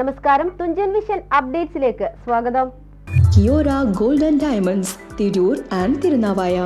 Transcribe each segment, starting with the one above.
നമസ്കാരം. തുഞ്ചൻ വിഷൻ അപ്ഡേറ്റ്സിലേക്ക് സ്വാഗതം. Kiora golden and diamonds Tirur and Tirunavaya.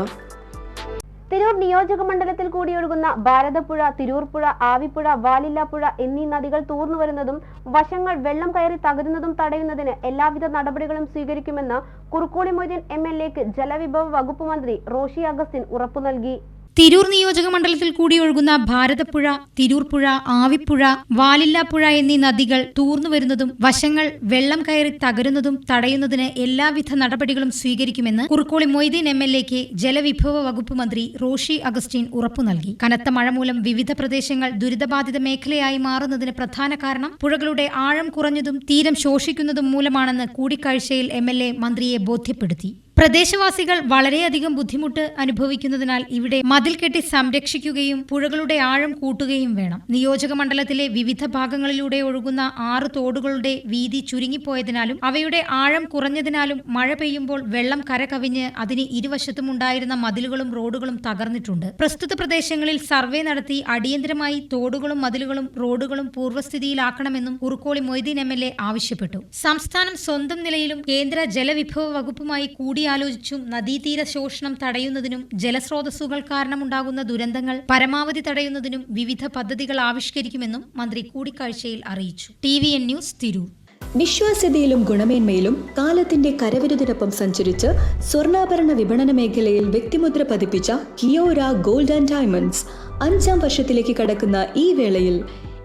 Tirur നിയോജക മണ്ഡലത്തിൽ കൂടിയൊഴുകുന്ന ഭാരതപ്പുഴ തിരൂർപ്പുഴ ആവിപ്പുഴ വാലില്ലാപ്പുഴ എന്നീ നദികൾ തൂർന്നു വരുന്നതും വശങ്ങൾ വെള്ളം കയറി തകരുന്നതും തടയുന്നതിന് എല്ലാവിധ നടപടികളും സ്വീകരിക്കുമെന്ന് കുറുക്കോളി മൊയ്തീൻ എം എൽ എക്ക് ജലവിഭവ വകുപ്പ് മന്ത്രി റോഷി അഗസ്റ്റിൻ ഉറപ്പു നൽകി. തിരൂർ നിയോജക മണ്ഡലത്തിൽ കൂടി ഒഴുകുന്ന ഭാരതപ്പുഴ തിരൂർപ്പുഴ ആവിപ്പുഴ വാലില്ലാപ്പുഴ എന്നീ നദികൾ തൂർന്നു വരുന്നതും വശങ്ങൾ വെള്ളം കയറി തകരുന്നതും തടയുന്നതിന് എല്ലാവിധ നടപടികളും സ്വീകരിക്കുമെന്ന് കുറുക്കോളി മൊയ്തീൻ എം എൽ എക്ക് ജലവിഭവ വകുപ്പ് മന്ത്രി റോഷി അഗസ്റ്റിൻ ഉറപ്പു നൽകി. കനത്ത മഴ മൂലം വിവിധ പ്രദേശങ്ങൾ ദുരിതബാധിത മേഖലയായി മാറുന്നതിന് പ്രധാന കാരണം പുഴകളുടെ ആഴം കുറഞ്ഞതും തീരം ശോഷിക്കുന്നതും മൂലമാണെന്ന് കൂടിക്കാഴ്ചയിൽ എം മന്ത്രിയെ ബോധ്യപ്പെടുത്തി. പ്രദേശവാസികൾ വളരെയധികം ബുദ്ധിമുട്ട് അനുഭവിക്കുന്നതിനാൽ ഇവിടെ മതിൽ കെട്ടി സംരക്ഷിക്കുകയും പുഴകളുടെ ആഴം കൂട്ടുകയും വേണം. നിയോജക മണ്ഡലത്തിലെ വിവിധ ഭാഗങ്ങളിലൂടെ ഒഴുകുന്ന ആറ് തോടുകളുടെ വീതി ചുരുങ്ങിപ്പോയതിനാലും അവയുടെ ആഴം കുറഞ്ഞതിനാലും മഴ പെയ്യുമ്പോൾ വെള്ളം കരകവിഞ്ഞ് അതിന് ഇരുവശത്തും ഉണ്ടായിരുന്ന മതിലുകളും റോഡുകളും തകർന്നിട്ടുണ്ട്. പ്രസ്തുത പ്രദേശങ്ങളിൽ സർവേ നടത്തി അടിയന്തരമായി തോടുകളും മതിലുകളും റോഡുകളും പൂർവസ്ഥിതിയിലാക്കണമെന്നും കുറുക്കോളി മൊയ്തീൻ എം ആവശ്യപ്പെട്ടു. സംസ്ഥാനം സ്വന്തം നിലയിലും കേന്ദ്ര ജലവിഭവ വകുപ്പുമായി കൂടിയാലോചിച്ചും നദീതീര ശോഷണം തടയുന്നതിനും ജലസ്രോതസ്സുകൾ കാരണമുണ്ടാകുന്ന ദുരന്തങ്ങൾ പരമാവധി തടയുന്നതിനും വിവിധ പദ്ധതികൾ ആവിഷ്കരിക്കുമെന്നും മന്ത്രി കൂടിക്കാഴ്ചയിൽ അറിയിച്ചു. T V N news Tirur. വിശ്വാസ്യതയിലും ഗുണമേന്മയിലും കാലത്തിന്റെ കരവിരുതിനൊപ്പം സഞ്ചരിച്ച് സ്വർണാഭരണ വിപണന മേഖലയിൽ വ്യക്തിമുദ്ര പതിപ്പിച്ച കിയോര ഗോൾഡ് ആൻഡ് ഡയമണ്ട്സ് അഞ്ചാം വർഷത്തിലേക്ക് കടക്കുന്ന ഈ വേളയിൽ